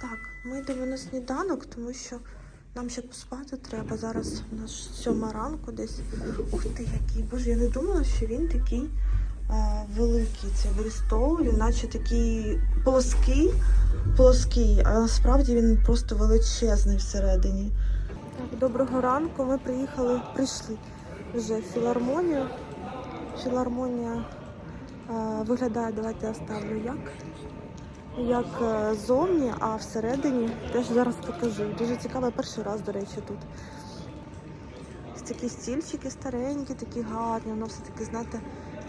Так, ми йдемо на сніданок, тому що нам ще поспати треба. Зараз у нас сьома ранку десь. Ух ти, який, боже, я не думала, що він такий е, великий. Це брістол, він наче такий плоский, плоский, а насправді він просто величезний всередині. Так, доброго ранку. Ми приїхали, прийшли вже в філармонію. Філармонія е, виглядає, давайте я ставлю як. Як е, зовні, а всередині теж зараз покажу. Дуже цікаво, перший раз, до речі, тут. Такі стільчики старенькі, такі гарні. Воно все таки, знаєте,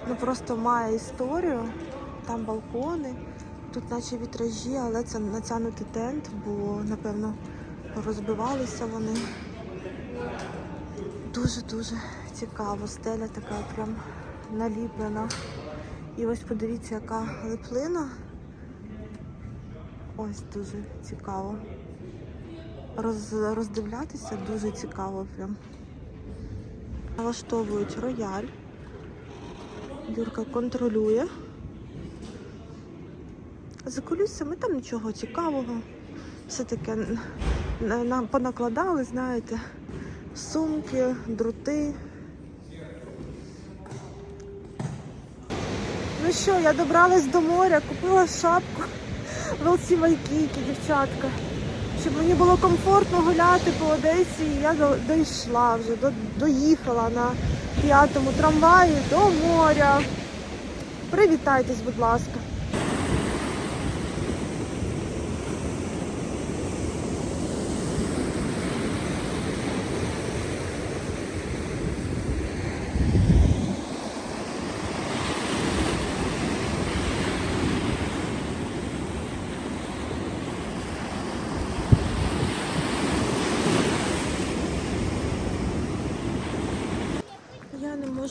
ну просто має історію. Там балкони, тут наче вітражі, але це натягнутий тент, бо, напевно, розбивалися вони. Дуже-дуже цікаво. Стеля така прям наліплена. І ось подивіться, яка липлина. Ось дуже цікаво. Роз, роздивлятися дуже цікаво прям. Налаштовують рояль. Юрка контролює. За кулісами там нічого цікавого. Все таке н- н- нам понакладали, знаєте, сумки, друти. Ну що, я добралась до моря, купила шапку. Вайкіки, дівчатка. Щоб мені було комфортно гуляти по Одесі, і я дійшла вже, до, доїхала на п'ятому трамваї до моря. Привітайтесь, будь ласка.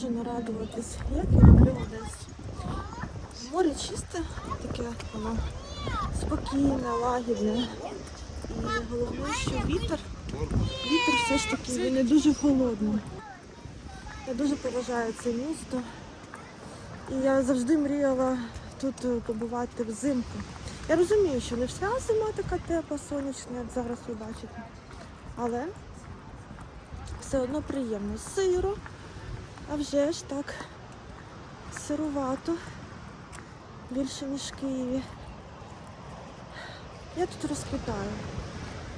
Можу нарадуватись. Як я люблю Одесу. Море чисте, таке воно спокійне, лагідне. І головне, що вітер, вітер все ж таки він не дуже холодний. Я дуже поважаю це місто. І я завжди мріяла тут е, побувати взимку. Я розумію, що не вся зима така тепла, сонячна, як зараз ви бачите. Але все одно приємно. Сиро, а вже ж так сирувато. Більше, ніж в Києві. Я тут розпитаю.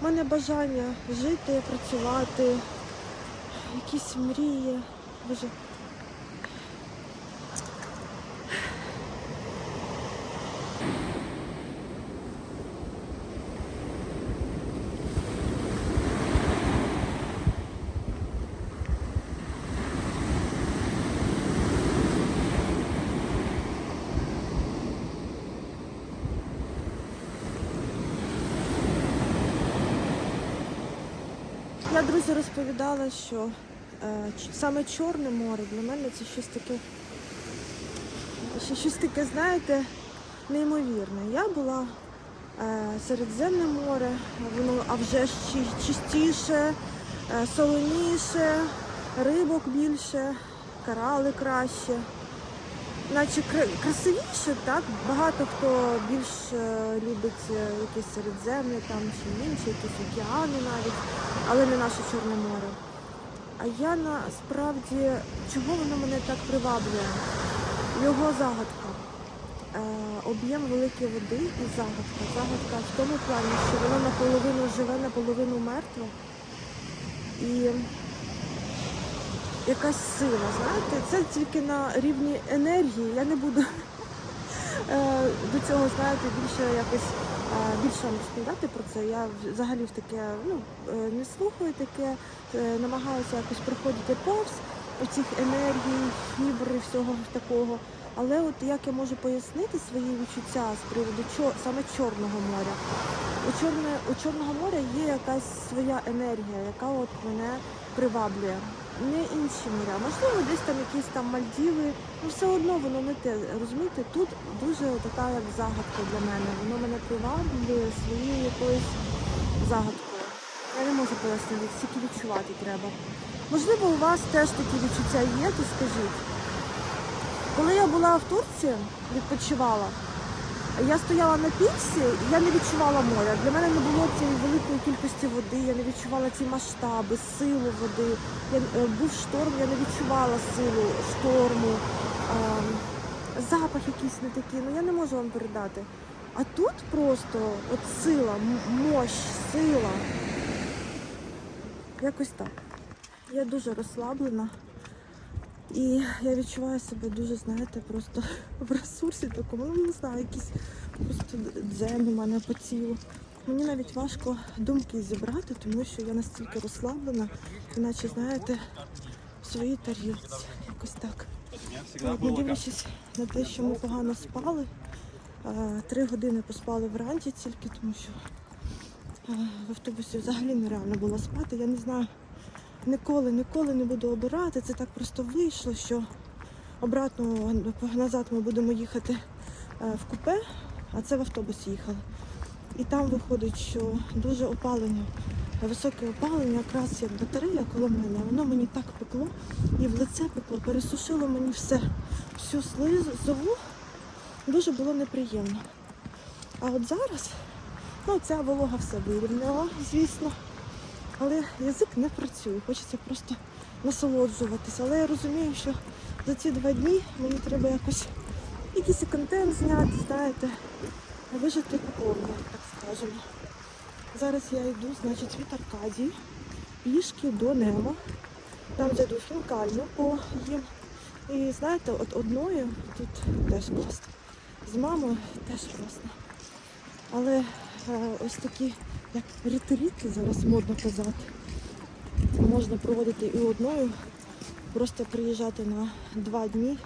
У мене бажання жити, працювати, якісь мрії. Боже. Я, друзі, розповідала, що е, саме Чорне море для мене це щось таке, щось таке, знаєте, неймовірне. Я була е, Середземне море, воно а вже чистіше, е, солоніше, рибок більше, корали краще. Наче красивіше, так? Багато хто більш е, любить е, якісь середземне там чи інші, якісь океани навіть, але не наше Чорне море. А я насправді, чого воно мене так приваблює? Його загадка. Е, об'єм великої води і загадка. Загадка в тому плані, що воно наполовину живе, наполовину мертве. І якась сила, знаєте, це тільки на рівні енергії. Я не буду е, до цього, знаєте, більше якось е, більше вам розповідати про це. Я взагалі в таке ну, е, не слухаю таке, намагаюся якось проходити повз оцих енергій, фібр і всього такого. Але от як я можу пояснити свої відчуття з приводу чор, саме Чорного моря? У, Чорне, у Чорного моря є якась своя енергія, яка от мене приваблює. Не інші моря. Можливо, десь там якісь там Мальдіви, ну все одно воно не те. Розумієте, тут дуже така як загадка для мене. Воно мене приваблює своєю якоюсь загадкою. Я не можу пояснити, тільки відчувати треба. Можливо, у вас теж такі відчуття є, то скажіть. Коли я була в Турції, відпочивала, Я стояла на пірсі, я не відчувала моря. Для мене не було цієї великої кількості води, я не відчувала ці масштаби, силу води. Я, е, був шторм, я не відчувала силу шторму, е, запах якийсь не такий, ну я не можу вам передати. А тут просто от сила, мощ, сила. Якось так. Я дуже розслаблена. І я відчуваю себе дуже, знаєте, просто в ресурсі такому, ну не знаю, якийсь просто дзен у мене по тілу. Мені навіть важко думки зібрати, тому що я настільки розслаблена, іначе, знаєте, в своїй тарілці. Якось так. От, не дивлячись на те, що ми погано спали, три години поспали вранці тільки, тому що в автобусі взагалі нереально було спати. Я не знаю, ніколи, ніколи не буду обирати. Це так просто вийшло, що обратно назад ми будемо їхати е, в купе, а це в автобусі їхали. І там виходить, що дуже опалення, високе опалення, якраз як батарея коло мене, воно мені так пекло і в лице пекло, пересушило мені все, всю слизову. Дуже було неприємно. А от зараз, ну ця волога все вирівняла, звісно. Але язик не працює, хочеться просто насолоджуватися. Але я розумію, що за ці два дні мені треба якось якийсь контент зняти, знаєте, вижити по повній, так скажемо. Зараз я йду, значить, від Аркадії пішки до Немо. Там зайду в хінкальню поїм. І знаєте, от одною тут теж класно. З мамою теж класно. Але е, ось такі, як ретрити зараз модно казати. Можна проводити і одною, просто приїжджати на два дні.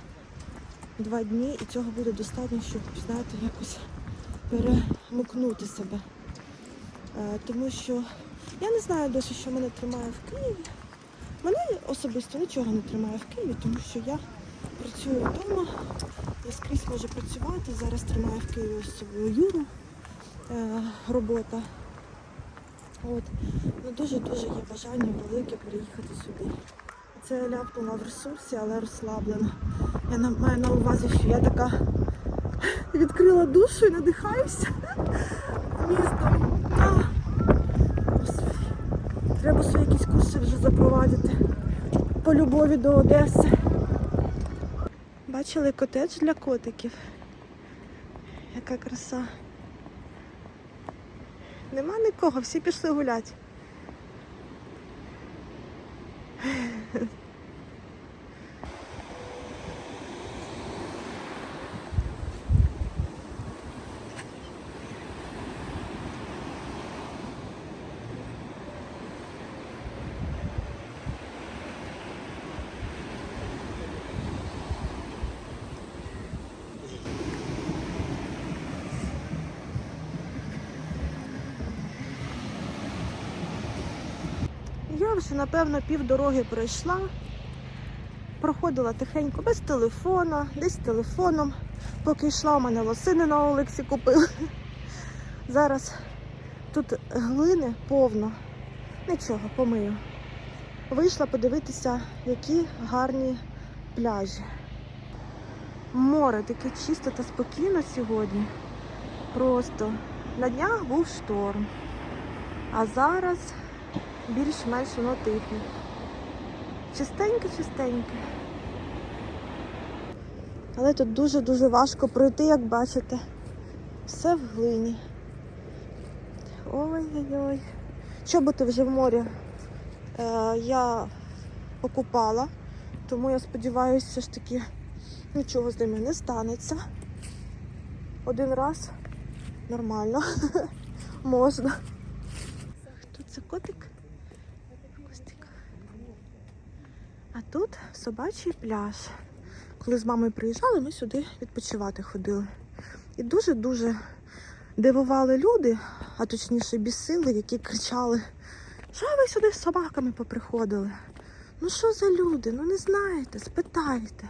Два дні і цього буде достатньо, щоб, знаєте, якось перемикнути себе. Е, тому що я не знаю досі, що мене тримає в Києві. Мене особисто нічого не тримає в Києві, тому що я працюю вдома, я скрізь можу працювати. Зараз тримаю в Києві ось свою Юру е, робота. От. Ну, дуже-дуже є бажання велике переїхати сюди. Це я ляпнула в ресурсі, але розслаблена. Я маю на увазі, що я така відкрила душу і надихаюся містом. Треба свої якісь курси вже запровадити по любові до Одеси. Бачили котедж для котиків? Яка краса. Нема нікого, всі пішли гуляти. Я вже, напевно, півдороги пройшла. Проходила тихенько без телефона, десь телефоном. Поки йшла, у мене лосини на Олексі купила. Зараз тут глини повно. Нічого, помию. Вийшла подивитися, які гарні пляжі. Море таке чисте та спокійно сьогодні. Просто на днях був шторм. А зараз більш-менш воно тихе. Чистеньке, чистеньке. Але тут дуже-дуже важко пройти, як бачите. Все в глині. Ой-ой-ой. Чоботи вже в морі е, я покупала, тому я сподіваюся, все ж таки нічого з ними не станеться. Один раз нормально. Можна. Хто це котик? А тут собачий пляж. Коли з мамою приїжджали, ми сюди відпочивати ходили. І дуже-дуже дивували люди, а точніше бісили, які кричали, що ви сюди з собаками поприходили? Ну що за люди? Ну не знаєте, спитайте.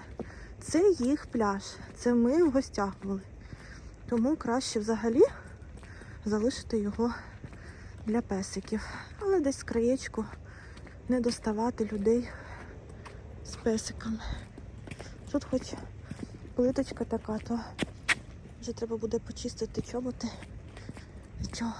Це їх пляж, це ми в гостях були. Тому краще взагалі залишити його для песиків. Але десь краєчку не доставати людей з песиками. Тут хоч плиточка така, то Вже треба буде почистити чоботи. Нічого.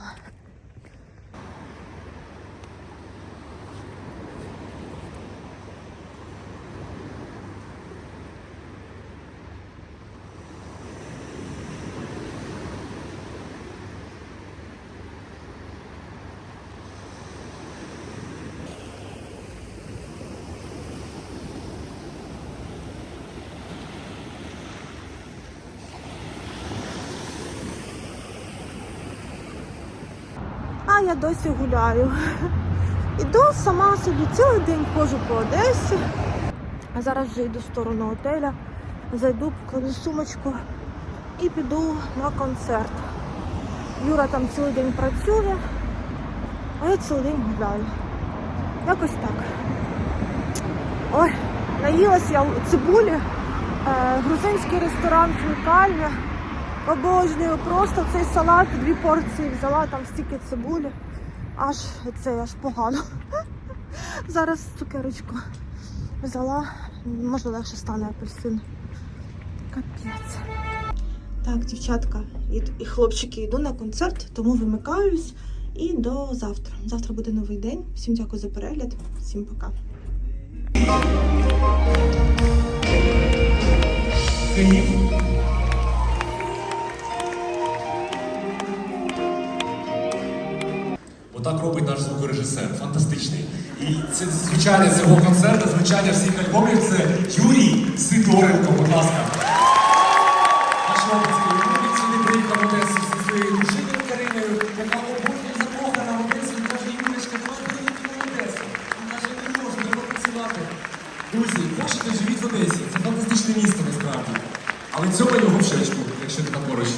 А я досі гуляю. Іду сама собі цілий день ходжу по Одесі. А зараз вже йду в сторону отеля. Зайду, покладу сумочку і піду на концерт. Юра там цілий день працює, а я цілий день гуляю. Якось так. Ой, наїлась я цибулі. Е, грузинський ресторан «Хінкальня». Обожнюю просто цей салат, дві порції взяла, там стільки цибулі. Аж це аж погано. Зараз цукерочку взяла, може легше стане апельсин. Капець. Так, дівчатка і, хлопчики, йду на концерт, тому вимикаюсь і до завтра. Завтра буде новий день. Всім дякую за перегляд, всім пока. Отак робить наш звукорежисер. Фантастичний. І це звучання цього концерту, звучання всіх альбомів це Юрій Сидоренко, будь ласка. Наш хлопець Юрій сюди приїхав в Одесу зі своєю дружиною Кариною, яка обов'язково закохана в Одесі, і каже, Юрічка, давай приїдемо в Одесу. Він каже, не можу, треба працювати. Друзі, хочете живіть в Одесі. Це фантастичне місто насправді. Але цього його в шечку, якщо ти там поруч.